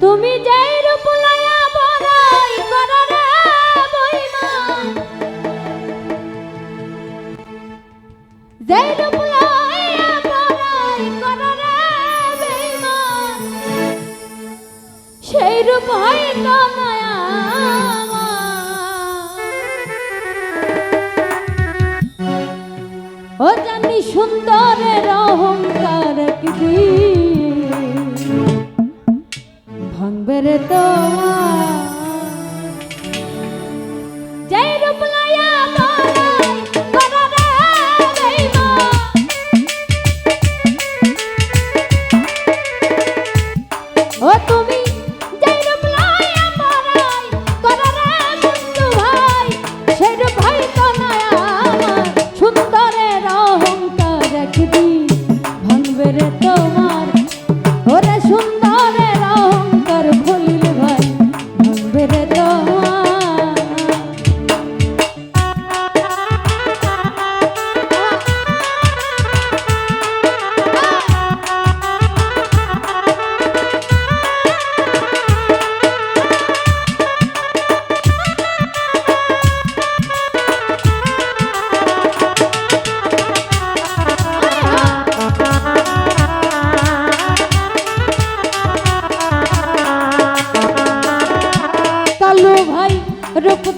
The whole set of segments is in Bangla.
তুমি যেই রূপ লয়া বইমা। রূপ লয়া বইমা। সেই রূপ হয় রূপের দোয়া জয় রূপ লয়া তোমার। ওরা সুন্দর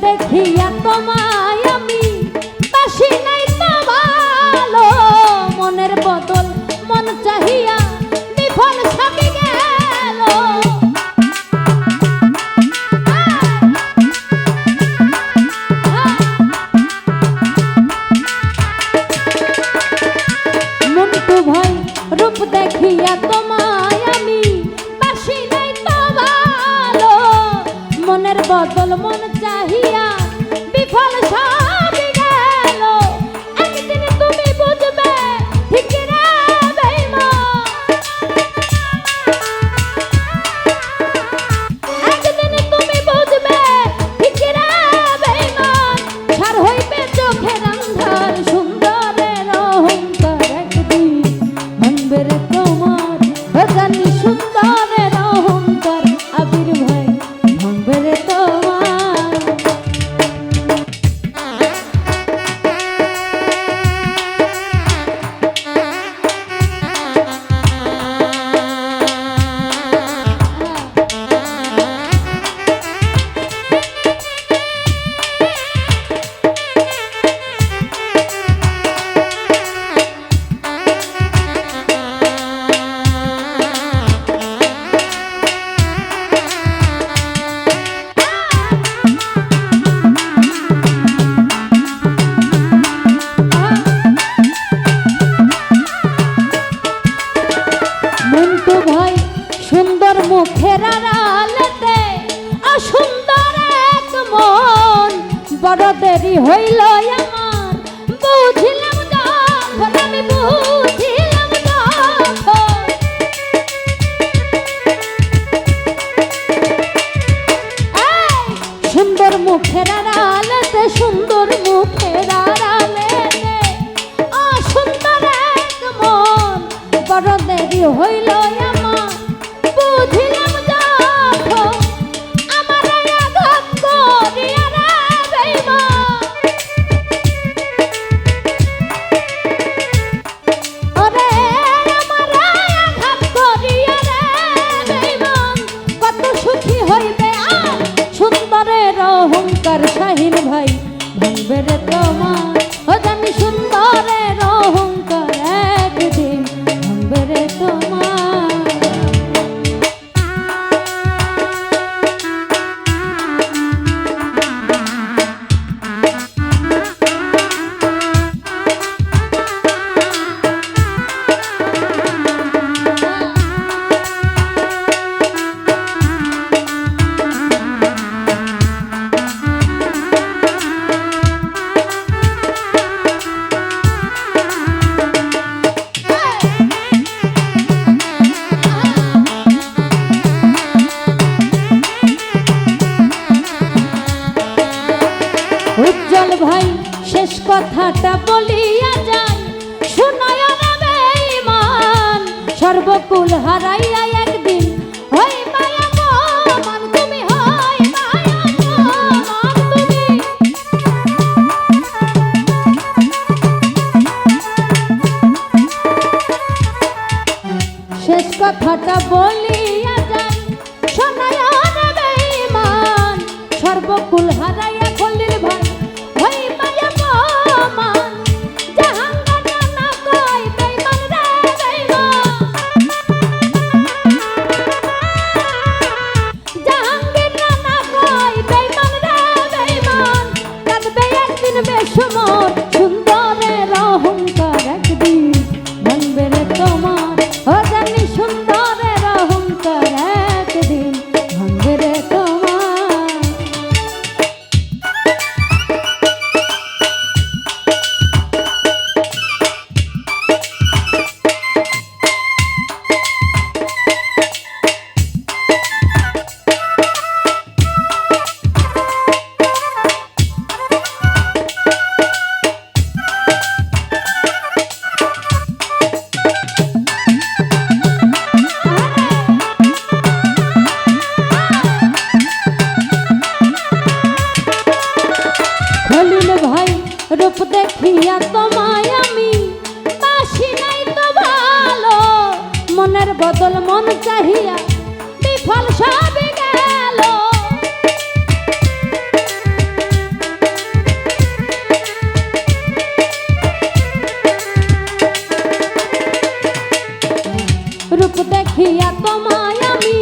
দেখিয়া তোমার হইল সর্বকুল হারাইয়া একদিন হই মায়া মন তুমি হই মায়া মন তুমি। কথাটা বলিয়া যাই সর্বকুল বদল মন চাহিয়া বিফল সবে গেল। রূপ দেখিয়া তোমায় আমি